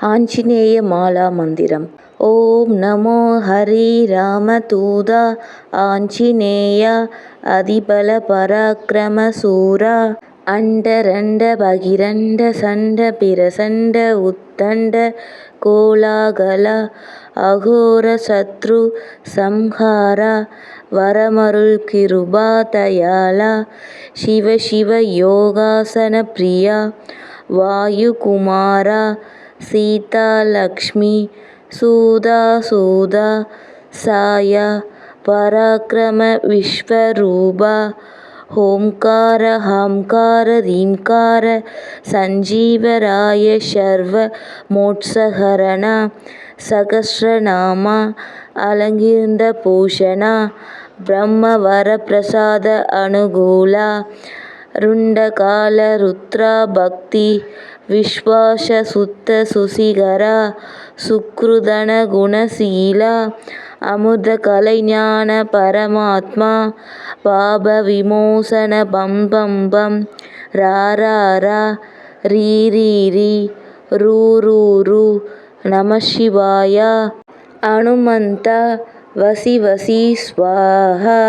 ஆஞ்சநேய மாலா மந்திரம். ஓம் நமோ ஹரி ராமதூதா ஆஞ்சநேயா அதிபல பராக்கிரம சூரா அண்டரண்ட பகிரண்ட சண்ட பிரசண்ட உத்தண்ட கோலாகலா அகோர சத்ரு சம்ஹாரா வரமருள் கிருபா தயாளா சிவ சிவ யோகாசன பிரியா வாயுகுமார சீதாலக்ஷ்மி சீதா லக்ஷ்மி சூதா சூதா சாயா பராக்கிரம விஸ்வரூபா ஓம்கார ஹாம்கார ரீம்கார சஞ்சீவராய சர்வ மோட்சஹரணா சகஸ்ரநாமா அலங்கிருந்த பூஷணா பிரம்ம வர பிரசாத அனுகூலா ருண்டகால ருத்ரா பக்தி விஸ்வாச சுத்த சுசிகரா சுக்ருதன குணசீலா அமிர்த கலைஞான பரமாத்மா பாப விமோசன பம் பம் பம் ரா ரீ ரீ ரீ ரூ ரூ ரூ அனுமந்தா வசி வசி ஸ்வாஹா.